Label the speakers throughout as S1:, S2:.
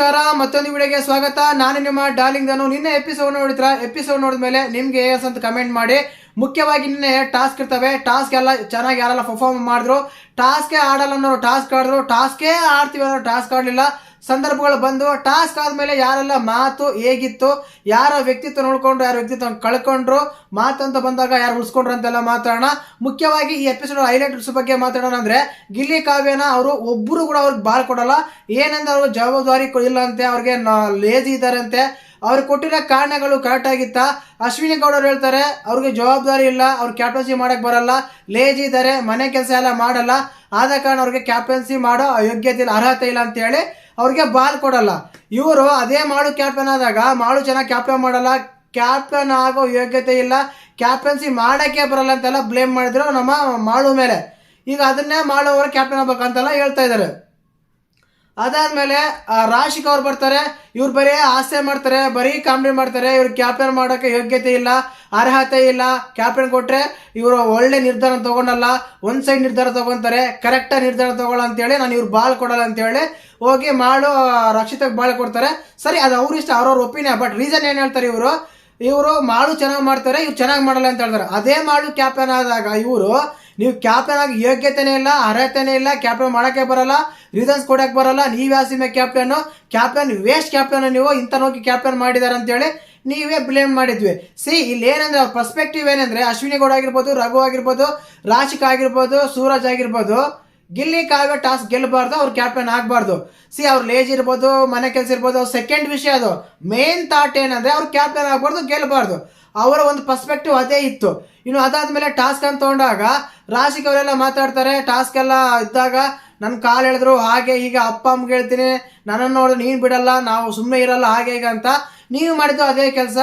S1: ನಮಸ್ಕಾರ, ಮತ್ತೊಂದು ವಿಡಿಯೋಗೆ ಸ್ವಾಗತ. ನಾನು ನಿಮ್ಮ ಡಾರ್ಲಿಂಗ್ ನಾನು ನಿನ್ನೆ ಎಪಿಸೋಡ್ ನೋಡಿದ್ರ? ಎಪಿಸೋಡ್ ನೋಡಿದ ಮೇಲೆ ನಿಮ್ಗೆ ಎಸ್ ಅಂತ ಕಮೆಂಟ್ ಮಾಡಿ. ಮುಖ್ಯವಾಗಿ ನಿನ್ನೆ ಟಾಸ್ಕ್ ಇರ್ತವೆ. ಟಾಸ್ಕ್ ಎಲ್ಲ ಚೆನ್ನಾಗಿ ಯಾರೆಲ್ಲ ಪರ್ಫಾರ್ಮ್ ಮಾಡಿದ್ರು? ಟಾಸ್ಕೇ ಆಡಲ್ಲ ಅನ್ನೋರು ಟಾಸ್ಕ್ ಆಡಿದ್ರು. ಟಾಸ್ಕೇ ಆಡ್ತೀವಿ ಅನ್ನೋ ಟಾಸ್ಕ್ ಆಡಲಿಲ್ಲ. ಸಂದರ್ಭಗಳು ಬಂದು ಟಾಸ್ಕ್ ಆದ್ಮೇಲೆ ಯಾರೆಲ್ಲ ಮಾತು ಹೇಗಿತ್ತು, ಯಾರ ವ್ಯಕ್ತಿತ್ವ ನೋಡ್ಕೊಂಡ್ರು, ಯಾರ ವ್ಯಕ್ತಿತ್ವ ಕಳ್ಕೊಂಡ್ರು ಮಾತು ಅಂತ ಬಂದಾಗ ಯಾರು ಉಳಿಸ್ಕೊಂಡ್ರು ಅಂತೆಲ್ಲ ಮಾತಾಡೋಣ. ಮುಖ್ಯವಾಗಿ ಈ ಎಪಿಸೋಡ್ ಹೈಲೈಟ್ಸ್ ಬಗ್ಗೆ ಮಾತಾಡೋಣ ಅಂದ್ರೆ ಗಿಲ್ಲಿ ಕಾವ್ಯನ ಅವರು ಒಬ್ಬರು ಕೂಡ ಅವ್ರಿಗೆ ಬಾಳ್ ಕೊಡಲ್ಲ. ಏನಂದ್ರೆ ಅವ್ರಿಗೆ ಜವಾಬ್ದಾರಿ ಇಲ್ಲ ಅಂತೆ ಅವ್ರಿಗೆ ಲೇಜಿ ಇದ್ದಾರಂತೆ. ಅಂತೆ ಅವ್ರಿಗೆ ಕೊಟ್ಟಿರೋ ಕಾರಣಗಳು ಕರೆಕ್ಟ್ ಆಗಿತ್ತ. ಅಶ್ವಿನಿ ಗೌಡ ಅವ್ರು ಹೇಳ್ತಾರೆ, ಅವ್ರಿಗೆ ಜವಾಬ್ದಾರಿ ಇಲ್ಲ, ಅವ್ರು ಕ್ಯಾಪ್ಟನ್ಸಿ ಮಾಡಕ್ ಬರಲ್ಲ. ಲೇಜಿ ಇದ್ದಾರೆ, ಮನೆ ಕೆಲಸ ಎಲ್ಲ ಮಾಡಲ್ಲ. ಆದ ಕಾರಣ ಅವ್ರಿಗೆ ಕ್ಯಾಪ್ಟನ್ಸಿ ಮಾಡೋ ಯೋಗ್ಯತೆ ಇಲ್ಲ, ಅರ್ಹತೆ ಇಲ್ಲ ಅಂತ ಹೇಳಿ ಅವ್ರಿಗೆ ಬಾಲ್ ಕೊಡಲ್ಲ. ಇವರು ಅದೇ ಮಾಡು ಕ್ಯಾಪ್ಟನ್ ಆದಾಗ, ಮಾಡು ಚೆನ್ನಾಗಿ ಕ್ಯಾಪ್ಟನ್ ಮಾಡಲ್ಲ ಕ್ಯಾಪ್ಟನ್ ಆಗೋ ಯೋಗ್ಯತೆ ಇಲ್ಲ ಕ್ಯಾಪ್ಟನ್ಸಿ ಮಾಡೋಕ್ಕೆ ಬರಲ್ಲ ಅಂತೆಲ್ಲ ಬ್ಲೇಮ್ ಮಾಡಿದ್ರು ನಮ್ಮ ಮಾಡು ಮೇಲೆ. ಈಗ ಅದನ್ನೇ ಮಾಡುವವರು ಕ್ಯಾಪ್ಟನ್ ಆಗ್ಬೇಕಂತೆಲ್ಲ ಹೇಳ್ತಾ ಇದ್ದಾರೆ. ಅದಾದ್ಮೇಲೆ ರಾಶಿಕ್ ಅವ್ರು ಬರ್ತಾರೆ, ಇವ್ರು ಬರೀ ಆಸೆ ಮಾಡ್ತಾರೆ, ಬರೀ ಕಾಮಿಡಿ ಮಾಡ್ತಾರೆ ಇವ್ರು ಕ್ಯಾಪ್ಟನ್ ಮಾಡೋಕೆ ಯೋಗ್ಯತೆ ಇಲ್ಲ, ಅರ್ಹತೆ ಇಲ್ಲ ಕ್ಯಾಪ್ಟನ್ ಕೊಟ್ಟರೆ ಇವರು ಒಳ್ಳೆ ನಿರ್ಧಾರ ತಗೊಂಡಲ್ಲ, ಒಂದು ಸೈಡ್ ನಿರ್ಧಾರ ತಗೊಂತಾರೆ ಕರೆಕ್ಟಾಗಿ ನಿರ್ಧಾರ ತಗೊಳ್ಳ ಅಂತೇಳಿ ನಾನು ಇವ್ರು ಬಾಳ್ ಕೊಡಲ್ಲ ಅಂತೇಳಿ ಹೋಗಿ ಮಾಡು ರಕ್ಷಿತಕ್ಕೆ ಬಾಳ್ ಕೊಡ್ತಾರೆ. ಸರಿ, ಅದು ಅವ್ರ ಇಷ್ಟ ಅವ್ರವ್ರ ಒಪಿನಿಯನ್, ಬಟ್ ರೀಸನ್ ಏನು ಹೇಳ್ತಾರೆ ಇವರು? ಇವರು ಮಾಡು ಚೆನ್ನಾಗಿ ಮಾಡ್ತಾರೆ, ಇವ್ರು ಚೆನ್ನಾಗಿ ಮಾಡಲ್ಲ ಅಂತ ಹೇಳ್ತಾರೆ. ಅದೇ ಮಾಡು ಕ್ಯಾಪ್ಟನ್ ಆದಾಗ ಇವರು ನೀವು ಕ್ಯಾಪ್ಟನ್ ಯೋಗ್ಯತೆನೇ ಇಲ್ಲ, ಅರ್ಹತೆನೇ ಇಲ್ಲ ಕ್ಯಾಪ್ಟನ್ ಮಾಡೋಕ್ಕೆ ಬರಲ್ಲ ರೀಸನ್ಸ್ ಕೊಡಕ್ಕೆ ಬರಲ್ಲ, ನೀವು ಯಾವ ಸಿಮೆ ಕ್ಯಾಪ್ಟನ್ ಕ್ಯಾಪ್ಟನ್ ವೇಸ್ಟ್ ಕ್ಯಾಪ್ಟನ್ ನೀವು ಇಂಥ ಹೋಗಿ ಕ್ಯಾಪ್ಟನ್ ಮಾಡಿದಾರೆ ಅಂತೇಳಿ ನೀವೇ ಬ್ಲೇಮ್ ಮಾಡಿದ್ವಿ. ಸಿ ಇಲ್ಲಿ ಏನಂದ್ರೆ ಪರ್ಸ್ಪೆಕ್ಟಿವ್ ಏನಂದ್ರೆ, ಅಶ್ವಿನಿ ಗೌಡ ಆಗಿರ್ಬೋದು, ರಘು ಆಗಿರ್ಬೋದು, ರಾಶಿಕ್ ಆಗಿರ್ಬೋದು, ಸೂರಜ್ ಆಗಿರ್ಬೋದು ಗಿಲ್ಲಿ ಕಾವ್ಯ ಟಾಸ್ ಗೆಲ್ಲಬಾರ್ದು, ಅವ್ರು ಕ್ಯಾಪ್ಟನ್ ಆಗಬಾರ್ದು. ಸಿ, ಅವ್ರು ಲೇಜ್ ಇರ್ಬೋದು, ಮನೆ ಕೆಲಸ ಇರ್ಬೋದು, ಅವ್ರ ಸೆಕೆಂಡ್ ವಿಷಯ ಅದು. ಮೇನ್ ಥಾಟ್ ಏನಂದ್ರೆ ಅವ್ರು ಕ್ಯಾಪ್ಟನ್ ಆಗಬಾರ್ದು, ಗೆಲ್ಲಬಾರ್ದು. ಅವರ ಒಂದು ಪರ್ಸ್ಪೆಕ್ಟಿವ್ ಅದೇ ಇತ್ತು. ಇನ್ನು ಅದಾದ್ಮೇಲೆ ಟಾಸ್ಕ್ ಅಂತ ತಗೊಂಡಾಗ ರಾಶಿಕ್ ಅವರೆಲ್ಲ ಮಾತಾಡ್ತಾರೆ ಟಾಸ್ಕ್ ಎಲ್ಲ ಇದ್ದಾಗ ನನ್ನ ಕಾಲು ಹೇಳಿದ್ರು ಹಾಗೆ ಈಗ ಅಪ್ಪ, ಅಮ್ಮಗೆ ಹೇಳ್ತೀನಿ, ನನ್ನನ್ನು ನೋಡಿದ್ರೆ ನೀನು ಬಿಡಲ್ಲ, ನಾವು ಸುಮ್ಮನೆ ಇರಲ್ಲ, ಹಾಗೆ ಈಗ ಅಂತ. ನೀವು ಮಾಡಿದ್ದು ಅದೇ ಕೆಲಸ.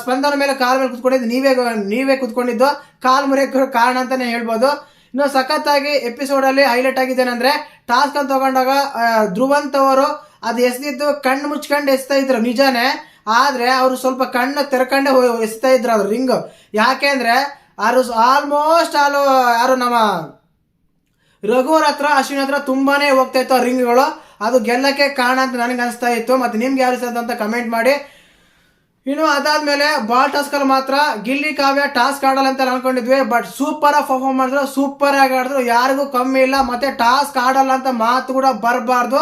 S1: ಸ್ಪಂದನ ಮೇಲೆ ಕಾಲ್ ಮೇಲೆ ಕುತ್ಕೊಂಡಿದ್ದು, ನೀವೇ ನೀವೇ ಕುತ್ಕೊಂಡಿದ್ದು. ಕಾಲು ಮುರಿಯೋಕೆ ಕಾರಣ ಅಂತಾನೆ ಹೇಳ್ಬೋದು. ಇನ್ನು ಸಖತ್ತಾಗಿ ಎಪಿಸೋಡಲ್ಲಿ ಹೈಲೈಟ್ ಆಗಿದ್ದೇನೆಂದ್ರೆ ಟಾಸ್ಕ್ ಅಂತ ತಗೊಂಡಾಗ ಧ್ರುವಂತ್ ಅವರು ಅದು ಎಸ್ದಿದ್ದು ಕಣ್ಣು ಮುಚ್ಕೊಂಡು ಎಸ್ತಾ ಇದ್ರು ನಿಜಾನೇ. ಆದ್ರೆ ಅವರು ಸ್ವಲ್ಪ ಕಣ್ಣು ತೆರ್ಕೊಂಡೆ ಎಸ್ತಾ ಇದ್ರು ಅದು ರಿಂಗ್. ಯಾಕೆಂದ್ರೆ ಅವರು ಆಲ್ಮೋಸ್ಟ್ ಆಲು ಯಾರು ನಮ್ಮ ರಘುವರ್ ಹತ್ರ, ಅಶ್ವಿನ್ ಹತ್ರ ತುಂಬಾನೇ ಹೋಗ್ತಾ ಇತ್ತು ಆ ರಿಂಗ್ಗಳು. ಅದು ಗೆಲ್ಲಕ್ಕೆ ಕಾರಣ ಅಂತ ನನಗೆ ಅನಿಸ್ತಾ ಇತ್ತು. ಮತ್ತೆ ನಿಮ್ಗೆ ಯಾರು ಇಷ್ಟ ಅಂತ ಕಮೆಂಟ್ ಮಾಡಿ. ಇನ್ನು ಅದಾದ್ಮೇಲೆ ಬಾಲ್ ಟಾಸ್ಕ್ ಅಲ್ಲಿ ಮಾತ್ರ ಗಿಲ್ಲಿ ಕಾವ್ಯ ಟಾಸ್ಕ್ ಆಡಲ್ಲ ಅಂತ ಅನ್ಕೊಂಡಿದ್ವಿ ಬಟ್ ಸೂಪರ್ ಆಗಿ ಪರ್ಫಾರ್ಮ್ ಮಾಡಿದ್ರು ಸೂಪರ್ ಆಗಿ ಆಡಿದ್ರು. ಯಾರಿಗೂ ಕಮ್ಮಿ ಇಲ್ಲ, ಮತ್ತೆ ಟಾಸ್ಕ್ ಆಡಲ್ಲ ಅಂತ ಮಾತು ಕೂಡ ಬರಬಾರ್ದು.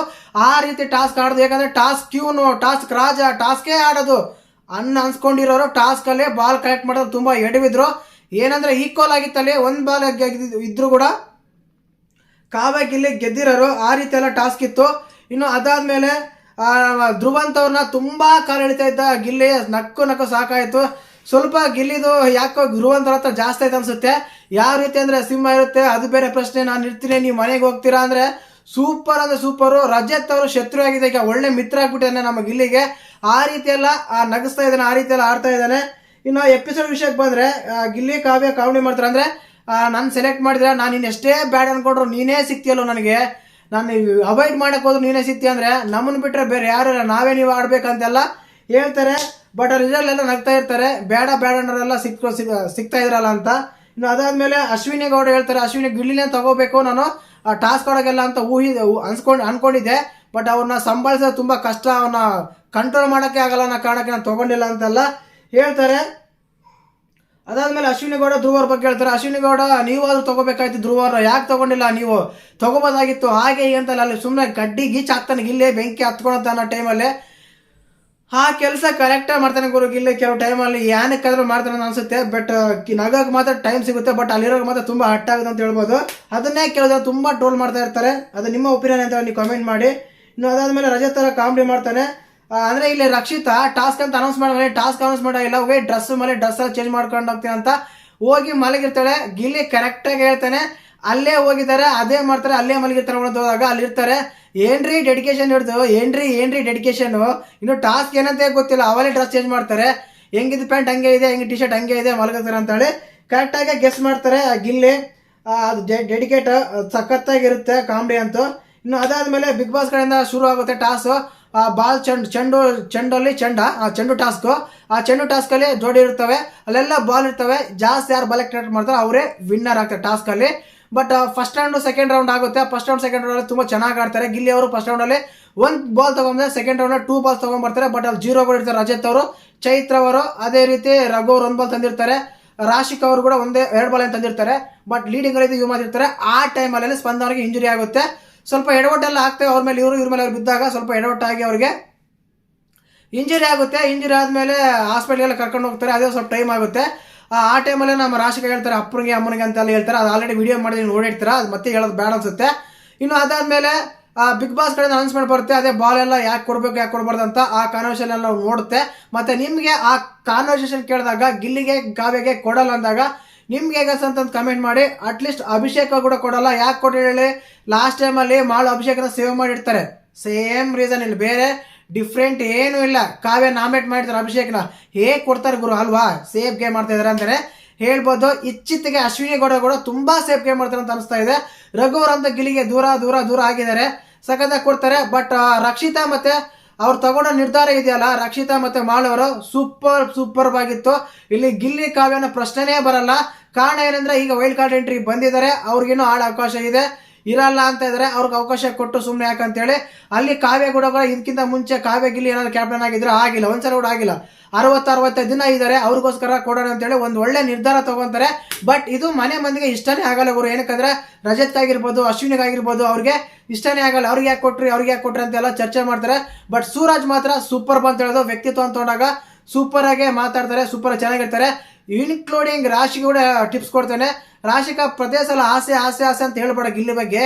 S1: ಆ ರೀತಿ ಟಾಸ್ಕ್ ಆಡೋದು, ಯಾಕಂದ್ರೆ ಟಾಸ್ಕ್ ಕ್ಯೂನು, ಟಾಸ್ಕ್ ರಾಜ, ಟಾಸ್ಕೇ ಆಡೋದು. ಅನ್ನ ಅನ್ಸ್ಕೊಂಡಿರೋರು ಟಾಸ್ಕ್ ಅಲ್ಲಿ ಬಾಲ್ ಕಲೆಕ್ಟ್ ಮಾಡೋದು ತುಂಬಾ ಎಡವಿದ್ರು. ಏನಂದ್ರೆ ಈಕ್ವಲ್ ಆಗಿತ್ತಲ್ಲಿ, ಒಂದ್ ಬಾಲ್ ಇದ್ರು ಕೂಡ ಕಾವ್ಯ, ಗಿಲ್ಲಿ ಗೆದ್ದಿರೋರು, ಆ ರೀತಿ ಎಲ್ಲ ಟಾಸ್ಕ್ ಇತ್ತು. ಇನ್ನು ಅದಾದ್ಮೇಲೆ ಆ, ತುಂಬ ಅವ್ರನ್ನ ತುಂಬಾ ಕಾಲು ಎಳಿತಾ ಇದ್ದ. ಗಿಲ್ಲಿ ನಕ್ಕು ನಕ್ಕು ಸಾಕಾಯ್ತು. ಸ್ವಲ್ಪ ಗಿಲ್ಲಿದು ಯಾಕೋ ಧ್ರುವಂತರ ಹತ್ರ ಜಾಸ್ತಿ ಆಯ್ತು ಅನ್ಸುತ್ತೆ. ಯಾವ ರೀತಿ ಅಂದ್ರೆ ಸಿಂಹ ಇರುತ್ತೆ ಅದು ಬೇರೆ ಪ್ರಶ್ನೆ. ನಾನು ಇರ್ತೀನಿ ನೀವು ಮನೆಗೆ ಹೋಗ್ತೀರಾ ಅಂದ್ರೆ ಸೂಪರ್ ಅಂದ್ರೆ ಸೂಪರು ರಜತ್ ಅವರು ಶತ್ರು ಆಗಿದೆ. ಈಗ ಒಳ್ಳೆ ಮಿತ್ರ ಆಗ್ಬಿಟ್ಟಿದ್ದಾನೆ ನಮ್ಮ ಗಿಲ್ಲಿಗೆ. ಆ ರೀತಿ ಎಲ್ಲ ನಗಿಸ್ತಾ ಇದ್ದಾನೆ ಆ ರೀತಿ ಎಲ್ಲ ಆಡ್ತಾ ಇದ್ದಾನೆ. ಇನ್ನು ಎಪಿಸೋಡ್ ವಿಷಯಕ್ಕೆ ಬಂದ್ರೆ ಗಿಲ್ಲಿ ಕಾವ್ಯ ಕಾಮಿಡಿ ಮಾಡ್ತಾರೆ ಅಂದ್ರೆ ನಾನು ಸೆಲೆಕ್ಟ್ ಮಾಡಿದ್ರೆ ನಾನು ಇನ್ನೆಷ್ಟೇ ಬ್ಯಾಡ್ ಅನ್ಕೊಂಡ್ರು ನೀನೇ ಸಿಕ್ತಿಯಲ್ಲೋ ನನಗೆ. ನಾನು ಅವಾಯ್ಡ್ ಮಾಡಕ್ ಹೋದ್ರೆ ನೀನೇ ಸಿಕ್ತಿ ಅಂದ್ರೆ ನಮ್ಮನ್ನು ಬಿಟ್ರೆ ಬೇರೆ ಯಾರು ನಾವೇ ನೀವು ಆಡ್ಬೇಕಂತೆಲ್ಲ ಹೇಳ್ತಾರೆ. ಬಟ್ ಅವ್ರು ಇದರಲ್ಲೆಲ್ಲ ನಗ್ತಾ ಇರ್ತಾರೆ. ಬೇಡ ಬೇಡ ಅನ್ನೋರೆಲ್ಲ ಸಿಕ್ ಸಿಗ್ತಾ ಇದ್ರಲ್ಲ ಅಂತ. ಇನ್ನು ಅದಾದಮೇಲೆ ಅಶ್ವಿನಿ ಗೌಡ ಹೇಳ್ತಾರೆ, ಅಶ್ವಿನಿ ಗಿಳ್ಳಿನೇ ತಗೋಬೇಕು ನಾನು. ಆ ಟಾಸ್ಕ್ ಒಳಗೆಲ್ಲ ಅಂತ ಊಹಿ ಅನ್ಸ್ಕೊಂಡು, ಅನ್ಕೊಂಡಿದ್ದೆ. ಬಟ್ ಅವ್ರನ್ನ ಸಂಭಾಳಿಸೋದು ತುಂಬಾ ಕಷ್ಟ. ಅವನ್ನ ಕಂಟ್ರೋಲ್ ಮಾಡೋಕ್ಕೆ ಆಗಲ್ಲ ಅನ್ನೋ ಕಾರಣಕ್ಕೆ ನಾನು ತಗೊಂಡಿಲ್ಲ ಅಂತೆಲ್ಲ. ಹೇಳ್ತಾರೆ. ಅದಾದ್ಮೇಲೆ ಅಶ್ವಿನಿ ಗೌಡ ಧ್ರುವರ ಬಗ್ಗೆ ಹೇಳ್ತಾರೆ. ಅಶ್ವಿನಿ ಗೌಡ ನೀವಾದ್ರೂ ತಗೋಬೇಕಾಯ್ತು ಧ್ರುವರ ಯಾಕೆ ತಗೊಂಡಿಲ್ಲ ನೀವು? ತಗೋಬೋದಾಗಿತ್ತು. ಹಾಗೆ ಅಂತಲ್ಲ. ಅಲ್ಲಿ ಸುಮ್ಮನೆ ಕಡ್ಡಿ ಗೀಚ್ ಹಾಕ್ತಾನೆ. ಇಲ್ಲೇ ಬೆಂಕಿ ಹತ್ಕೊಳತ್ತ ಅನ್ನೋ ಟೈಮಲ್ಲಿ ಆ ಕೆಲಸ ಕರೆಕ್ಟಾಗಿ ಮಾಡ್ತಾನೆ ಗುರು. ಇಲ್ಲಿ ಕೆಲವು ಟೈಮಲ್ಲಿ ಏನಕ್ಕಾದ್ರೂ ಮಾಡ್ತಾನೆ ಅನ್ಸುತ್ತೆ. ಬಟ್ ನಗಕ್ಕೆ ಮಾತ್ರ ಟೈಮ್ ಸಿಗುತ್ತೆ. ಬಟ್ ಅಲ್ಲಿರೋಕೆ ಮಾತ್ರ ತುಂಬ ಹಟ್ ಆಗುತ್ತೆ ಅಂತ ಹೇಳ್ಬೋದು. ಅದನ್ನೇ ಕೆಲವು ತುಂಬ ಟ್ರೋಲ್ ಮಾಡ್ತಾ ಇರ್ತಾರೆ. ಅದು ನಿಮ್ಮ ಒಪಿನಿಯನ್ ಅಂತ ನೀವು ಕಮೆಂಟ್ ಮಾಡಿ. ಇನ್ನು ಅದಾದಮೇಲೆ ರಜತ್ ಥರ ಕಾಮಿಡಿ ಮಾಡ್ತಾನೆ. ಅಂದ್ರೆ ಇಲ್ಲಿ ರಕ್ಷಿತಾ ಟಾಸ್ಕ್ ಅಂತ ಅನೌನ್ಸ್ ಮಾಡಿದ್ರೆ ಟಾಸ್ಕ್ ಅನೌನ್ಸ್ ಮಾಡಿಲ್ಲ ಹೋಗಿ ಡ್ರೆಸ್ ಮೇಲೆ ಡ್ರೆಸ್ ಎಲ್ಲ ಚೇಂಜ್ ಮಾಡ್ಕೊಂಡು ಹೋಗ್ತೀನಿ ಅಂತ ಹೋಗಿ ಮಲಗಿರ್ತಾಳೆ. ಗಿಲ್ಲಿ ಕರೆಕ್ಟಾಗಿ ಹೇಳ್ತಾನೆ. ಅಲ್ಲೇ ಹೋಗಿದ್ದಾರೆ, ಅದೇ ಮಾಡ್ತಾರೆ, ಅಲ್ಲೇ ಮಲಗಿರ್ತಾರೆ ಹೋದಾಗ ಅಲ್ಲಿರ್ತಾರೆ. ಏನ್ರಿ ಡೆಡಿಕೇಶನ್ ಹಿಡ್ದು? ಏನ್ರಿ ಏನ್ರಿ ಡೆಡಿಕೇಶನ್ ಇನ್ನು ಟಾಸ್ಕ್ ಏನಂತ ಗೊತ್ತಿಲ್ಲ. ಅವಲೇ ಡ್ರೆಸ್ ಚೇಂಜ್ ಮಾಡ್ತಾರೆ. ಹೆಂಗಿದ್ ಪ್ಯಾಂಟ್ ಹಂಗೆ ಇದೆ, ಹೆಂಗೆ ಟಿ ಶರ್ಟ್ ಹಂಗೆ ಇದೆ, ಮಲಗಿರ್ತಾರೆ ಅಂತೇಳಿ ಕರೆಕ್ಟಾಗಿ ಗೆಸ್ ಮಾಡ್ತಾರೆ. ಗಿಲ್ಲಿ ಅದು ಡೆಡಿಕೇಟ್ ಸಖತ್ತಾಗಿರುತ್ತೆ ಕಾಮಿಡಿ ಅಂತೂ. ಇನ್ನು ಅದಾದ್ಮೇಲೆ ಬಿಗ್ ಬಾಸ್ ಕಡೆಯಿಂದ ಶುರು ಆಗುತ್ತೆ ಟಾಸ್ ಬಾಲ್ ಚೆಂಡು ಚೆಂಡು, ಚೆಂಡಲ್ಲಿ ಚೆಂಡ, ಆ ಚೆಂಡು ಟಾಸ್ಕು. ಆ ಚೆಂಡು ಟಾಸ್ಕಲ್ಲಿ ಜೋಡಿ ಇರ್ತವೆ ಅಲ್ಲೆಲ್ಲ ಬಾಲ್ ಇರ್ತವೆ. ಜಾಸ್ತಿ ಯಾರು ಬಾಲ್ ಕ್ರಿಯೇಟ್ ಮಾಡ್ತಾರೆ ಅವರೇ ವಿನ್ನರ್ ಆಗ್ತಾರೆ ಟಾಸ್ಕಲ್ಲಿ. But first round second round ಆಗುತ್ತೆ. ಫಸ್ಟ್ ರೌಂಡ್ ಸೆಕೆಂಡ್ ರೌಂಡಲ್ಲಿ ತುಂಬ ಚೆನ್ನಾಗಿ ಆಡ್ತಾರೆ. ಗಿಲ್ಲಿ ಅವರು ಫಸ್ಟ್ ರೌಂಡಲ್ಲಿ ಒಂದು ಬಾಲ್ ತಗೊಂಡ್ರೆ ಸೆಕೆಂಡ್ ರೌಂಡಲ್ಲಿ ಟೂ ಬಾಲ್ಸ್ ತೊಗೊಂಡ್ಬರ್ತಾರೆ ಬಟ್ ಅಲ್ಲಿ ಜೀರೋ ಗೋಲ್ ಇರ್ತಾರೆ ರಜತ್ ಅವರು. ಚೈತ್ರ ಅವರು, ಅದೇ ರೀತಿ ರಘು ಅವರು ಒಂದು ಬಾಲ್ ತಂದಿರ್ತಾರೆ. ರಾಶಿಕ್ ಅವರು ಕೂಡ ಒಂದೇ, ಎರಡು ಬಾಲ್ ತಂದಿರ್ತಾರೆ. ಬಟ್ ಲೀಡಿಂಗ್ ಅಲ್ಲಿ ಯೂ ಮಾಡಿರ್ತಾರೆ ಆ ಟೈಮಲ್ಲಿ ಸ್ಪಂದನವರಿಗೆ ಇಂಜುರಿ ಆಗುತ್ತೆ. ಸ್ವಲ್ಪ ಎಡವಟ್ಟೆಲ್ಲ ಆಗ್ತವೆ ಅವ್ರ ಮೇಲೆ ಇವರು, ಇವ್ರ ಮೇಲೆ ಅವ್ರು ಬಿದ್ದಾಗ ಸ್ವಲ್ಪ ಎಡವಟ್ಟಾಗಿ ಅವರಿಗೆ ಇಂಜುರಿ ಆಗುತ್ತೆ. ಇಂಜುರಿ ಆದಮೇಲೆ ಹಾಸ್ಪಿಟ್ಲಿಗೆಲ್ಲ ಕರ್ಕೊಂಡು ಹೋಗ್ತಾರೆ, ಅದೇ ಸ್ವಲ್ಪ ಟೈಮ್ ಆಗುತ್ತೆ. ಆ ಆ ಟೈಮಲ್ಲೇ ನಮ್ಮ ರಾಶಿಗೆ ಹೇಳ್ತಾರೆ, ಅಪ್ಪನಿಗೆ, ಅಮ್ಮನಿಗೆ ಅಂತೆಲ್ಲ ಹೇಳ್ತಾರೆ. ಅದು ಆಲ್ರೆಡಿ ವೀಡಿಯೋ ಮಾಡಿ ನೀವು ನೋಡಿರ್ತೀರ, ಅದು ಮತ್ತೆ ಹೇಳೋದು ಬೇಡ ಅನ್ಸುತ್ತೆ. ಇನ್ನು ಅದಾದಮೇಲೆ ಬಿಗ್ ಬಾಸ್ ಕಡೆಯಿಂದ ಅನೌನ್ಸ್ಮೆಂಟ್ ಬರುತ್ತೆ, ಅದೇ ಬಾಲ್ ಎಲ್ಲ ಯಾಕೆ ಕೊಡಬೇಕು, ಯಾಕೆ ಕೊಡಬಾರ್ದು ಅಂತ ಆ ಕಾನ್ವರ್ಸೇಷನ್ ಎಲ್ಲ ನೋಡುತ್ತೆ. ಮತ್ತು ನಿಮಗೆ ಆ ಕಾನ್ವರ್ಸೇಷನ್ ಕೇಳಿದಾಗ, ಗಿಲ್ಲಿಗೆ, ಕಾವ್ಯಗೆ ಕೊಡಲ್ಲ ಅಂದಾಗ ನಿಮ್ಗೆ ಹೇಗಸ್ ಅಂತ ಕಮೆಂಟ್ ಮಾಡಿ. ಅಟ್ಲೀಸ್ಟ್ ಅಭಿಷೇಕ ಕೂಡ ಕೊಡಲ್ಲ. ಯಾಕೆ ಹೇಳಿ ಲಾಸ್ಟ್ ಟೈಮಲ್ಲಿ ಮಾಳು ಅಭಿಷೇಕನ ಸೇವ್ ಮಾಡಿರ್ತಾರೆ. ಸೇಮ್ ರೀಸನ್ ಇಲ್ಲಿ. ಬೇರೆ ಡಿಫ್ರೆಂಟ್ ಏನೂ ಇಲ್ಲ. ಕಾವ್ಯ ನಾಮಿನೇಟ್ ಮಾಡಿರ್ತಾರೆ ಅಭಿಷೇಕ್ನ. ಹೇಗೆ ಕೊಡ್ತಾರೆ ಗುರು ಅಲ್ವಾ? ಸೇಫ್ ಗೇಮ್ ಮಾಡ್ತಾ ಇದಾರೆ ಅಂತಾನೆ ಹೇಳ್ಬೋದು. ಇಚ್ಚಿತ್ತಿಗೆ ಅಶ್ವಿನಿ ಗೌಡ ಕೂಡ ತುಂಬಾ ಸೇಫ್ ಗೇಮ್ ಮಾಡ್ತಾರೆ ಅಂತ ಅನಿಸ್ತಾ ಇದೆ. ರಘುವರ್ ಅಂತ ಗಿಲಿಗೆ ದೂರ ದೂರ ದೂರ ಆಗಿದ್ದಾರೆ. ಸಖತ್ತಾಗಿ ಕೊಡ್ತಾರೆ. ಬಟ್ ರಕ್ಷಿತಾ ಮತ್ತೆ ಅವ್ರು ತಗೊಂಡ ನಿರ್ಧಾರ ಇದೆಯಲ್ಲ, ರಕ್ಷಿತಾ ಮತ್ತೆ ಮಾಳವರು ಸೂಪರ್ ಸೂಪರ್ ಆಗಿತ್ತು. ಇಲ್ಲಿ ಗಿಲ್ಲಿ ಕಾವ್ಯನ ಪ್ರಶ್ನೆನೇ ಬರಲ್ಲ. ಕಾರಣ ಏನಂದ್ರೆ ಈಗ ವೈಲ್ಡ್ ಕಾರ್ಡ್ ಎಂಟ್ರಿ ಬಂದಿದ್ದಾರೆ. ಅವ್ರಿಗೇನು ಆಡ ಅವಕಾಶ ಇದೆ. ಇರಲ್ಲ ಅಂತ ಇದ್ರೆ ಅವ್ರಿಗೆ ಅವಕಾಶ ಕೊಟ್ಟು ಸುಮ್ಮನೆ ಯಾಕಂತೇಳಿ ಅಲ್ಲಿ ಕಾವ್ಯ ಕೂಡ ಇದಕ್ಕಿಂತ ಮುಂಚೆ ಕಾವ್ಯ ಗಿಲ್ಲಿ ಏನಾದ್ರು ಕ್ಯಾಪ್ಟನ್ ಆಗಿದ್ರೆ ಆಗಿಲ್ಲ, ಒಂದ್ಸಲ ಕೂಡ ಆಗಿಲ್ಲ. ಅರವತ್ತು ಅರವತ್ತೈದು ದಿನ ಇದ್ದಾರೆ, ಅವ್ರಿಗೋಸ್ಕರ ಕೊಡೋಣ ಅಂತೇಳಿ ಒಂದು ಒಳ್ಳೆ ನಿರ್ಧಾರ ತಗೊಂತಾರೆ. ಬಟ್ ಇದು ಮನೆ ಮಂದಿಗೆ ಇಷ್ಟನೇ ಆಗಲ್ಲ ಗುರು. ಏನಕ್ಕಂದ್ರೆ ರಜತ್ ಆಗಿರ್ಬೋದು, ಅಶ್ವಿನಿಗೆ ಆಗಿರ್ಬೋದು, ಅವ್ರಿಗೆ ಇಷ್ಟನೇ ಆಗಲ್ಲ. ಅವ್ರಿಗೆ ಯಾಕೆ ಕೊಟ್ರಿ, ಅವ್ರಿಗೆ ಯಾಕೆ ಕೊಟ್ರಿ ಅಂತೆಲ್ಲ ಚರ್ಚೆ ಮಾಡ್ತಾರೆ. ಬಟ್ ಸೂರಜ್ ಮಾತ್ರ ಸೂಪರ್ ಬಂತ ಹೇಳೋದು ವ್ಯಕ್ತಿತ್ವ ಅಂತ ಸೂಪರ್ ಆಗಿ ಮಾತಾಡ್ತಾರೆ ಸೂಪರ್ ಚೆನ್ನಾಗಿರ್ತಾರೆ. ಇನ್ಕ್ಲೂಡಿಂಗ್ ರಾಶಿ ಕೂಡ ಟಿಪ್ಸ್ ಕೊಡ್ತೇನೆ. ರಾಶಿಕ ಪ್ರತಿ ಸಲ ಆಸೆ ಆಸೆ ಆಸೆ ಅಂತ ಹೇಳ್ಬೇಡ ಇಲ್ಲಿ ಬಗ್ಗೆ.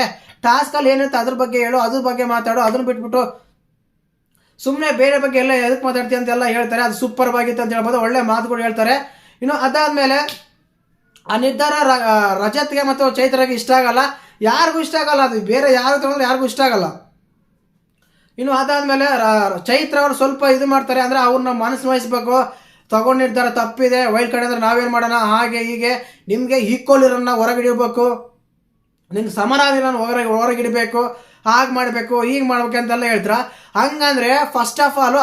S1: ಟಾಸ್ಕ್ ಅಲ್ಲಿ ಏನಿರುತ್ತೆ ಅದ್ರ ಬಗ್ಗೆ ಹೇಳು, ಅದ್ರ ಬಗ್ಗೆ ಮಾತಾಡು, ಅದನ್ನ ಬಿಟ್ಬಿಟ್ಟು ಸುಮ್ಮನೆ ಬೇರೆ ಬಗ್ಗೆ ಎಲ್ಲ ಎದಕ್ಕೆ ಮಾತಾಡ್ತೀಯ ಅಂತೆಲ್ಲ ಹೇಳ್ತಾರೆ. ಅದು ಸೂಪರ್ ಆಗಿತ್ತು ಅಂತ ಹೇಳ್ಬೋದು, ಒಳ್ಳೆ ಮಾತುಗಳು ಹೇಳ್ತಾರೆ. ಇನ್ನು ಅದಾದ್ಮೇಲೆ ಆ ನಿರ್ಧಾರ ರಜತ್ಗೆ ಮತ್ತು ಚೈತ್ರಗೆ ಇಷ್ಟ ಆಗಲ್ಲ. ಯಾರಿಗೂ ಇಷ್ಟ ಆಗಲ್ಲ, ಅದು ಬೇರೆ ಯಾರು ತಗೊಂಡ್ರೆ ಯಾರಿಗೂ ಇಷ್ಟ ಆಗಲ್ಲ. ಇನ್ನು ಅದಾದ್ಮೇಲೆ ಚೈತ್ರ ಅವರು ಸ್ವಲ್ಪ ಇದು ಮಾಡ್ತಾರೆ ಅಂದ್ರೆ ಅವ್ರನ್ನ ಮನಸ್ಸು ವಹಿಸ್ಬೇಕು. ತಗೊಂಡಿರ್ತಾರೆ, ತಪ್ಪಿದೆ. ವೈಲ್ಡ್ ಕಡೆ ಅಂದ್ರೆ ನಾವೇನ್ ಮಾಡೋಣ? ಹಾಗೆ, ಹೀಗೆ. ನಿಮ್ಗೆ ಈಕ್ವಲ್ ಇರೋನ್ನ ಹೊರಗಿಡಬೇಕು. ನಿಮ್ಗೆ ಸಮಾನಾಧಿನ ಹೊರಗೆ, ಹೊರಗಿಡಬೇಕು. ಹಾಗೆ ಮಾಡಬೇಕು, ಹೀಗೆ ಮಾಡ್ಬೇಕು ಅಂತೆಲ್ಲ ಹೇಳ್ತಾರ? ಹಂಗಂದ್ರೆ ಫಸ್ಟ್ ಆಫ್ ಆಲ್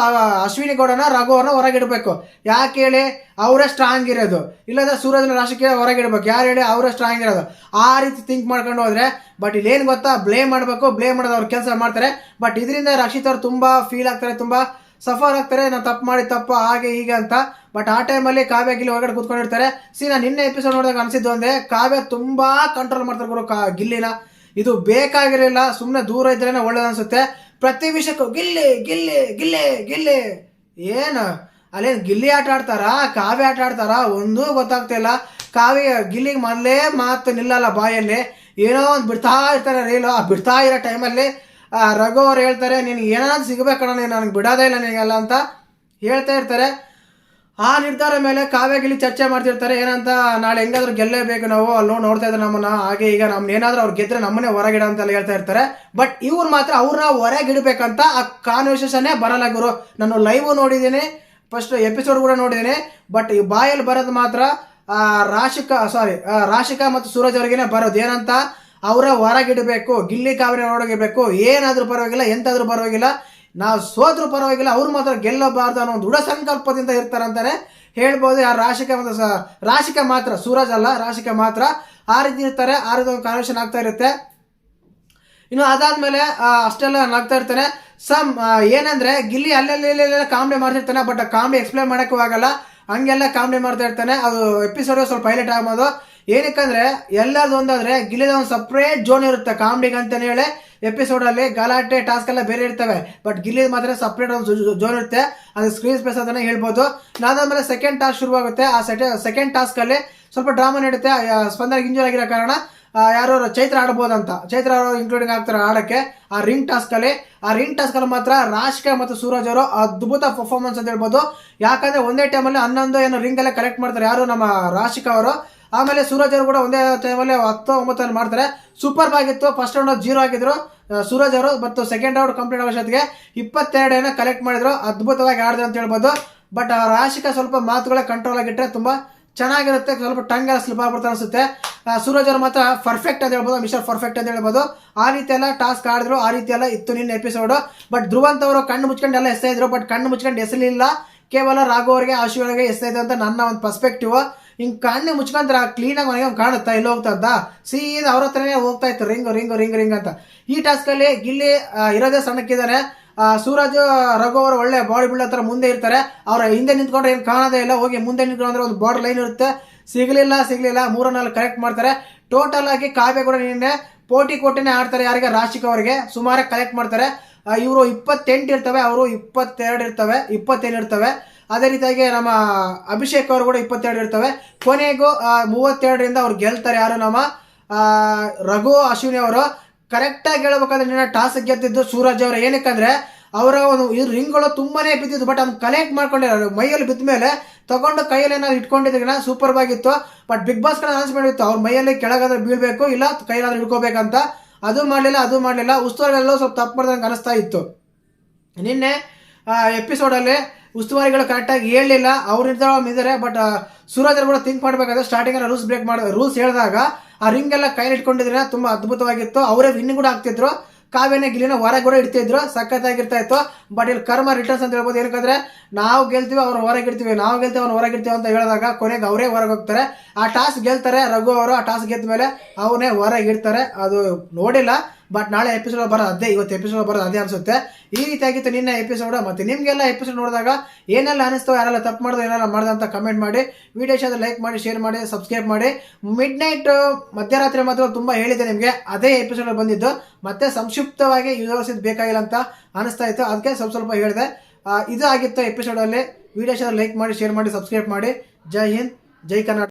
S1: ಅಶ್ವಿನಿ ಗೌಡನ ರಘುವನ್ನ ಹೊರಗಿಡಬೇಕು. ಯಾಕೆ ಹೇಳಿ? ಅವರೇ ಸ್ಟ್ರಾಂಗ್ ಇರೋದು. ಇಲ್ಲದ ರಾಶಿ ರಾಶಿಗೆ ಹೊರಗಿಡ್ಬೇಕು. ಯಾರು ಹೇಳಿ? ಅವರೇ ಸ್ಟ್ರಾಂಗ್ ಇರೋದು. ಆ ರೀತಿ ಥಿಂಕ್ ಮಾಡ್ಕೊಂಡು ಹೋದ್ರೆ ಬಟ್ ಇಲ್ಲೇನು ಗೊತ್ತಾ? ಬ್ಲೇಮ್ ಮಾಡಬೇಕು ಬ್ಲೇಮ್ ಮಾಡೋದು ಅವ್ರ ಕೆಲಸ ಮಾಡ್ತಾರೆ. ಬಟ್ ಇದರಿಂದ ರಕ್ಷಿತ್ ಅವ್ರು ತುಂಬಾ ಫೀಲ್ ಆಗ್ತಾರೆ, ತುಂಬಾ ಸಫರ್ ಆಗ್ತಾರೆ. ನಾನು ತಪ್ಪು ಮಾಡಿ ತಪ್ಪು, ಹಾಗೆ ಹೀಗೆ ಅಂತ. ಬಟ್ ಆ ಟೈಮಲ್ಲಿ ಕಾವ್ಯ ಗಿಲ್ಲಿ ಹೊರಗಡೆ ಕೂತ್ಕೊಂಡಿರ್ತಾರೆ. ಸಿ ನಾನು ನಿನ್ನೆ ಎಪಿಸೋಡ್ ನೋಡಿದಾಗ ಅನಿಸಿದ್ದು ಒಂದೇ, ಕಾವ್ಯ ತುಂಬಾ ಕಂಟ್ರೋಲ್ ಮಾಡ್ತಾರೆ ಗುರು ಕಾ ಗಿಲ್ಲಿನ. ಇದು ಬೇಕಾಗಿರಲಿಲ್ಲ ಸುಮ್ಮನೆ ದೂರ ಇದ್ರೇನೆ ಒಳ್ಳೇದು ಅನಿಸುತ್ತೆ. ಪ್ರತಿ ವಿಷಯಕ್ಕೂ ಗಿಲ್ಲಿ ಗಿಲ್ಲಿ ಗಿಲ್ಲಿ ಗಿಲ್ಲಿ. ಏನು? ಅಲ್ಲೇನು ಗಿಲ್ಲಿ ಆಟ ಆಡ್ತಾರಾ? ಕಾವ್ಯ ಆಟ ಆಡ್ತಾರಾ? ಒಂದೂ ಗೊತ್ತಾಗ್ತಿಲ್ಲ ಕಾವ್ಯ ಗಿಲ್ಲಿಗೆ ಮೊದಲೇ ಮಾತು ನಿಲ್ಲಲ್ಲ ಬಾಯಲ್ಲಿ. ಏನೋ ಒಂದು ಬಿಡ್ತಾ ಇರ್ತಾರೆ ರೀಲು ಆ ಬಿಡ್ತಾ ಇರೋ ಟೈಮಲ್ಲಿ ರಘು ಅವ್ರು ಹೇಳ್ತಾರೆ, ನಿನಗೆ ಏನಾದ್ರು ಸಿಗಬೇಕಣ್ಣ ನೀನು ನನಗೆ ಬಿಡೋದೇ ಇಲ್ಲ ನಿನಗೆಲ್ಲ ಅಂತ ಹೇಳ್ತಾ ಇರ್ತಾರೆ. ಆ ನಿರ್ಧಾರ ಮೇಲೆ ಕಾವ್ಯಗಿಲಿ ಚರ್ಚೆ ಮಾಡ್ತಿರ್ತಾರೆ. ಏನಂತ ನಾಳೆ ಹೆಂಗಾದ್ರೂ ಗೆಲ್ಲೇಬೇಕು ನಾವು. ಅಲ್ಲಿ ನೋಡಿ ನೋಡ್ತಾ ಇದ್ದಾರೆ ನಮ್ಮನ್ನ. ಹಾಗೆ ಈಗ ನಮ್ನ ಏನಾದ್ರೂ ಅವ್ರು ಗೆದ್ರೆ ನಮ್ಮನ್ನೇ ಹೊರಗಿಡ ಅಂತೆಲ್ಲ ಹೇಳ್ತಾ ಇರ್ತಾರೆ. ಬಟ್ ಇವ್ರು ಮಾತ್ರ ಅವ್ರನ್ನ ಹೊರಗಿಡ್ಬೇಕಂತ ಆ ಕಾನ್ವರ್ಸೇಷನ್ನೇ ಬರಲ್ಲ ಗುರು. ನಾನು ಲೈವ್ ನೋಡಿದ್ದೀನಿ. ಫಸ್ಟ್ ಎಪಿಸೋಡ್ ಕೂಡ ನೋಡಿದ್ದೀನಿ. ಬಟ್ ಈ ಬಾಯಲ್ಲಿ ಬರೋದು ಮಾತ್ರ ರಾಶಿಕ ಸಾರಿ ರಾಶಿಕಾ ಮತ್ತು ಸೂರಜ್ ಅವ್ರಿಗೇನೆ ಬರೋದು. ಏನಂತ? ಅವರ ಹೊರಗಿಡಬೇಕು, ಗಿಲ್ಲಿ ಕಾವ್ಯ ಹೊರಗಿಡಬೇಕು ಏನಾದರೂ ಪರವಾಗಿಲ್ಲ, ಎಂತಾದ್ರೂ ಪರವಾಗಿಲ್ಲ. ನಾವು ಸೋದ್ರ ಪರವಾಗಿಲ್ಲ, ಅವ್ರು ಮಾತ್ರ ಗೆಲ್ಲಬಾರ್ದು ಅನ್ನೋ ಒಂದು ದೃಢ ಸಂಕಲ್ಪದಿಂದ ಇರ್ತಾರಂತಾನೆ. ಹೇಳ್ಬೋದು ಆ ರಾಶಿಕ ಮತ್ತು ರಾಶಿಕ ಮಾತ್ರ, ಸೂರಜ್ ಅಲ್ಲ, ರಾಶಿಕ ಮಾತ್ರ. ಆ ರೀತಿ ಇರ್ತಾರೆ, ಆ ರೀತಿ ಒಂದು ಕಾನ್ವರ್ಸೇಷನ್ ಆಗ್ತಾ ಇರುತ್ತೆ. ಇನ್ನು ಅದಾದ್ಮೇಲೆ ಅಷ್ಟೆಲ್ಲ ನಗ್ತಾ ಇರ್ತಾನೆ. ಸಮ್ ಏನಂದ್ರೆ, ಗಿಲ್ಲಿ ಅಲ್ಲೆಲ್ಲ ಕಾಮಿಡಿ ಮಾಡ್ತಿರ್ತಾನೆ ಬಟ್ ಕಾಮಿಡಿ ಎಕ್ಸ್ಪ್ಲೇನ್ ಮಾಡೋಕ್ಕೂ ಆಗಲ್ಲ. ಹಂಗೆಲ್ಲ ಕಾಮಿಡಿ ಮಾಡ್ತಾ ಇರ್ತಾನೆ. ಅದು ಎಪಿಸೋಡ್ ಸ್ವಲ್ಪ ಹೈಲೈಟ್ ಆಗ್ಬೋದು ಏನಕ್ಕಂದ್ರೆ, ಎಲ್ಲರದು ಒಂದಾದ್ರೆ ಗಿಲ್ಲಿದ ಒಂದು ಸಪ್ರೇಟ್ ಜೋನ್ ಇರುತ್ತೆ ಕಾಮಿಡಿಗೆ ಅಂತಾನೆ ಹೇಳಿ. ಎಪಿಸೋಡ್ ಅಲ್ಲಿ ಗಲಾಟೆ, ಟಾಸ್ಕ್ ಎಲ್ಲ ಬೇರೆ ಇರ್ತವೆ. ಬಟ್ ಗಿಲ್ಲಿ ಮಾತ್ರ ಸಪ್ರೇಟ್ ಒಂದು ಜೋನ್ ಇರುತ್ತೆ. ಅದು ಸ್ಕ್ರೀನ್ ಸ್ಪೇಸ್ ಅಂತಾನೆ ಹೇಳ್ಬೋದು. ನಾದಾದ್ಮೇಲೆ ಸೆಕೆಂಡ್ ಟಾಸ್ಕ್ ಶುರುವಾಗುತ್ತೆ. ಆ ಸೆಕೆಂಡ್ ಟಾಸ್ಕ್ ಅಲ್ಲಿ ಸ್ವಲ್ಪ ಡ್ರಾಮಾ ನಡೆಯುತ್ತೆ ಸ್ಪಂದನ ಇಂಜೂರ್ ಆಗಿರೋ ಕಾರಣ ಯಾರು ಚೈತ್ರ ಆಡ್ಬೋದಂತ. ಚೈತ್ರ ಅವರು ಇನ್ಕ್ಲೂಡಿಂಗ್ ಆಗ್ತಾರೆ ಆಡಕ್ಕೆ. ಆ ರಿಂಗ್ ಟಾಸ್ಕ್ ಅಲ್ಲಿ, ಆ ರಿಂಗ್ ಟಾಸ್ಕ್ ಅಲ್ಲಿ ಮಾತ್ರ ರಾಶಿಕ ಮತ್ತು ಸೂರಜ್ ಅವರು ಅದ್ಭುತ ಪರ್ಫಾರ್ಮೆನ್ಸ್ ಅಂತ ಹೇಳ್ಬೋದು. ಯಾಕಂದ್ರೆ ಒಂದೇ ಟೈಮಲ್ಲಿ ಹನ್ನೊಂದು ಏನು ರಿಂಗ್ ಎಲ್ಲ ಕಲೆಕ್ಟ್ ಮಾಡ್ತಾರೆ. ಯಾರು ನಮ್ಮ ರಾಶಿಕ ಅವರು. ಆಮೇಲೆ ಸೂರಜ್ ಅವರು ಕೂಡ ಒಂದೇ ಟೈಮಲ್ಲಿ ಹತ್ತು ಒಂಬತ್ತಲ್ಲಿ ಮಾಡ್ತಾರೆ. ಸೂಪರ್ ಆಗಿತ್ತು. ಫಸ್ಟ್ ರೌಂಡ್ ಜೀರೋ ಆಗಿದ್ರು. ಸೂರಜ್ ಅವರು ಮತ್ತು ಸೆಕೆಂಡ್ ರೌಂಡ್ ಕಂಪ್ಲೀಟ್ ಆಗೋ ಅಷ್ಟೊತ್ತಿಗೆ ಇಪ್ಪತ್ತೆರಡು ಕಲೆಕ್ಟ್ ಮಾಡಿದ್ರು. ಅದ್ಭುತವಾಗಿ ಆಡಿದ್ರು ಅಂತ ಹೇಳ್ಬೋದು. ಬಟ್ ಆ ರಾಶಿಕ ಸ್ವಲ್ಪ ಮಾತುಗಳ ಕಂಟ್ರೋಲ್ ಆಗಿಟ್ಟರೆ ತುಂಬ ಚೆನ್ನಾಗಿರುತ್ತೆ. ಸ್ವಲ್ಪ ಟಂಗ್ ಸ್ಲಿಪ್ ಆಗ್ಬಿಡ್ತಾ ಅನಿಸುತ್ತೆ. ಸೂರಜ್ ಅವರು ಮಾತ್ರ ಪರ್ಫೆಕ್ಟ್ ಅಂತ ಹೇಳ್ಬೋದು. ಮಿಸ್ಟರ್ ಪರ್ಫೆಕ್ಟ್ ಅಂತ ಹೇಳ್ಬೋದು. ಆ ರೀತಿ ಎಲ್ಲ ಟಾಸ್ಕ್ ಆಡಿದ್ರು. ಆ ರೀತಿ ಎಲ್ಲ ಇತ್ತು ನಿನ್ನ ಎಪಿಸೋಡು ಬಟ್ ಧ್ರುವಂತ ಅವರು ಕಣ್ಣು ಮುಚ್ಕೊಂಡು ಎಲ್ಲ ಎಸ್ತಾ ಇದ್ರು. ಬಟ್ ಕಣ್ಣು ಮುಚ್ಕೊಂಡು ಎಸಲಿಲ್ಲ. ಕೇವಲ ರಾಘು ಅವರಿಗೆ ಅಶ್ವಿನಿಗೆ ಎಸ್ತಾ ಇದೆ ಅಂತ ನನ್ನ ಒಂದು ಪರ್ಸ್ಪೆಕ್ಟಿವ್ ಹಿಂಗ್ ಕಣ್ಣು ಮುಚ್ಕೊಂತಾರ ಕ್ಲೀನಾಗಿ ಮನೆಗೆ ಕಾಣುತ್ತಾ? ಇಲ್ಲಿ ಹೋಗ್ತಾ ಇದ್ದ ಸೀದಾ ಅವ್ರ ಹತ್ರನೇ ಹೋಗ್ತಾ ಇತ್ತು. ರಿಂಗ್ ರಿಂಗ್ ರಿಂಗ್ ರಿಂಗ್ ಅಂತ. ಈ ಟಾಸ್ಕಲ್ಲಿ ಗಿಲ್ಲಿ ಇರೋದೇ ಸಣ್ಣಕ್ಕಿದ್ದಾರೆ ಸೂರಜ್, ರಘು ಅವರು ಒಳ್ಳೆ ಬಾಡಿ ಬಿಲ್ಡರ್ ಹತ್ರ ಮುಂದೆ ಇರ್ತಾರೆ. ಅವ್ರ ಹಿಂದೆ ನಿಂತ್ಕೊಂಡ್ರೆ ಏನು ಕಾಣೋದೇ ಇಲ್ಲ. ಹೋಗಿ ಮುಂದೆ ನಿಂತ್ಕೊಂಡ್ರೆ ಒಂದು ಬಾರ್ಡರ್ ಲೈನ್ ಇರುತ್ತೆ. ಸಿಗ್ಲಿಲ್ಲ ಸಿಗ್ಲಿಲ್ಲ. ಮೂರ ನಾಲ್ಕು ಕರೆಕ್ಟ್ ಮಾಡ್ತಾರೆ. ಟೋಟಲ್ ಆಗಿ ಕಾವ್ಯ ಕೂಡ ನಿನ್ನೆ ಪೋಟಿ ಕೊಟ್ಟಿನೇ ಆಡ್ತಾರೆ ಯಾರಿಗೆ? ರಾಶಿಕ್ ಅವರಿಗೆ. ಸುಮಾರಾಗಿ ಕಲೆಕ್ಟ್ ಮಾಡ್ತಾರೆ. ಇವರು ಇಪ್ಪತ್ತೆಂಟು ಇರ್ತವೆ. ಅವರು ಇಪ್ಪತ್ತೆರಡು ಇರ್ತವೆ. ಇಪ್ಪತ್ತೇಳು ಇರ್ತವೆ. ಅದೇ ರೀತಿಯಾಗಿ ನಮ್ಮ ಅಭಿಷೇಕ್ ಅವರು ಕೂಡ ಇಪ್ಪತ್ತೆರಡು ಇರ್ತವೆ. ಕೊನೆಗೂ ಮೂವತ್ತೆರಡರಿಂದ ಅವ್ರು ಗೆಲ್ತಾರೆ ಯಾರು ನಮ್ಮ ರಘು ಅಶ್ವಿನಿ ಅವರು. ಕರೆಕ್ಟಾಗಿ ಹೇಳ್ಬೇಕಾದ್ರೆ ನಿನ್ನ ಟಾಸ್ ಗೆದ್ದಿದ್ದು ಸೂರಜ್ ಅವರು. ಏನಕ್ಕಂದ್ರೆ ಅವರ ಒಂದು, ಈ ರಿಂಗ್ಗಳು ತುಂಬಾನೇ ಬಿದ್ದಿದ್ದು ಬಟ್ ಅದನ್ನು ಕಲೆಕ್ಟ್ ಮಾಡ್ಕೊಂಡಿರೋ ಮೈಯಲ್ಲಿ ಬಿದ್ದ ಮೇಲೆ ತಗೊಂಡು ಕೈಯಲ್ಲಿ ಏನಾದ್ರು ಇಟ್ಕೊಂಡಿದ್ರೆ ಸೂಪರ್ ಆಗಿತ್ತು. ಬಟ್ ಬಿಗ್ ಬಾಸ್ ಕಡೆ ಅನೌನ್ಸ್ಮೆಂಟ್ ಇತ್ತು ಅವ್ರ ಮೈಯಲ್ಲಿ ಕೆಳಗಾದ್ರೆ ಬೀಳ್ಬೇಕು, ಇಲ್ಲ ಕೈಲಾದ್ರೆ ಇಟ್ಕೋಬೇಕಂತ ಅದು ಮಾಡಲಿಲ್ಲ ಅದು ಮಾಡಲಿಲ್ಲ. ಉಸ್ತುವಾರಿಗೆಲ್ಲೋ ಸ್ವಲ್ಪ ತಪ್ಪು ಮಾಡಿದಂಗೆ ಅನಿಸ್ತಾ ಇತ್ತು. ನಿನ್ನೆ ಎಪಿಸೋಡಲ್ಲಿ ಉಸ್ತುವಾರಿಗಳು ಕರೆಕ್ಟಾಗಿ ಹೇಳಲಿಲ್ಲ. ಅವ್ರಿಂದ ಇದ್ದಾರೆ ಬಟ್ ಸೂರಜ್ ಕೂಡ ಥಿಂಕ್ ಮಾಡಬೇಕಾದ್ರೆ ಸ್ಟಾರ್ಟಿಂಗ್ ರೂಲ್ಸ್ ಬ್ರೇಕ್ ಮಾಡಿ ರೂಲ್ಸ್ ಹೇಳಿದಾಗ ಆ ರಿಂಗ್ ಎಲ್ಲ ಕೈಲಿ ಇಟ್ಕೊಂಡಿದ್ರೆ ತುಂಬ ಅದ್ಭುತವಾಗಿತ್ತು. ಅವರೇ ವಿನ್ ಕೂಡ ಆಗ್ತಿದ್ರು. ಕಾವ್ಯನ ಗಿಲಿನ ಹೊರಗೆ ಕೂಡ ಇಡ್ತಿದ್ರು ಸಖತ್ತಾಗಿರ್ತಾ ಇತ್ತು. ಬಟ್ ಇಲ್ಲಿ ಕರ್ಮ ರಿಟರ್ನ್ಸ್ ಅಂತ ಹೇಳ್ಬೋದು. ಏನಕ್ಕಂದ್ರೆ ನಾವು ಗೆಲ್ತೀವಿ, ಅವ್ರು ಹೊರಗೆ ಇಡ್ತೀವಿ. ನಾವು ಗೆಲ್ತೀವಿ, ಅವ್ರು ಹೊರಗೆ ಇಡ್ತೀವಿ ಅಂತ ಹೇಳಿದಾಗ ಕೊನೆಗೆ ಅವರೇ ಹೊರಗೆ ಹೋಗ್ತಾರೆ. ಆ ಟಾಸ್ ಗೆಲ್ತಾರೆ ರಘು ಅವರು. ಆ ಟಾಸ್ ಗೆದ್ದ ಮೇಲೆ ಅವನೇ ಹೊರಗೆ ಇಡ್ತಾರೆ. ಅದು ನೋಡಿಲ್ಲ. ಬಟ್ ನಾಳೆ ಎಪಿಸೋಡ್ ಬರೋದು ಅದೇ, ಇವತ್ತು ಎಪಿಸೋಡ್ ಬರೋದು ಅದೇ ಅನಿಸುತ್ತೆ. ಈ ರೀತಿಯಾಗಿತ್ತು ನಿನ್ನೆ ಎಪಿಸೋಡ್ ಮತ್ತು ನಿಮಗೆಲ್ಲ ಎಪಿಸೋಡ್ ನೋಡಿದಾಗ ಏನೆಲ್ಲ ಅನಿಸ್ತೋ, ಯಾರೆಲ್ಲ ತಪ್ಪು ಮಾಡೋದು, ಏನೆಲ್ಲ ಮಾಡಿದೆ ಅಂತ ಕಮೆಂಟ್ ಮಾಡಿ. ವಿಡಿಯೋ ಲೈಕ್ ಮಾಡಿ ಶೇರ್ ಮಾಡಿ ಸಬ್ಸ್ಕ್ರೈಬ್ ಮಾಡಿ ಮಿಡ್. ನೈಟ್ ಮಧ್ಯರಾತ್ರಿ ಮಾತ್ರ ತುಂಬ ಹೇಳಿದೆ ನಿಮಗೆ. ಅದೇ ಎಪಿಸೋಡ್ ಬಂದಿದ್ದು. ಮತ್ತೆ ಸಂಕ್ಷಿಪ್ತವಾಗಿ ಯೂಸ್ ಬೇಕಾಗಿಲ್ಲ ಅಂತ ಅನಿಸ್ತಾ ಇತ್ತು. ಅದಕ್ಕೆ ಸ್ವಲ್ಪ ಸ್ವಲ್ಪ ಹೇಳಿದೆ. ಇದು ಆಗಿತ್ತು ಎಪಿಸೋಡಲ್ಲಿ ವಿಡಿಯೋ ಇಷ್ಟ ಲೈಕ್ ಮಾಡಿ ಶೇರ್ ಮಾಡಿ ಸಬ್ಸ್ಕ್ರೈಬ್ ಮಾಡಿ. ಜೈ ಹಿಂದ್, ಜೈ ಕರ್ನಾಟಕ.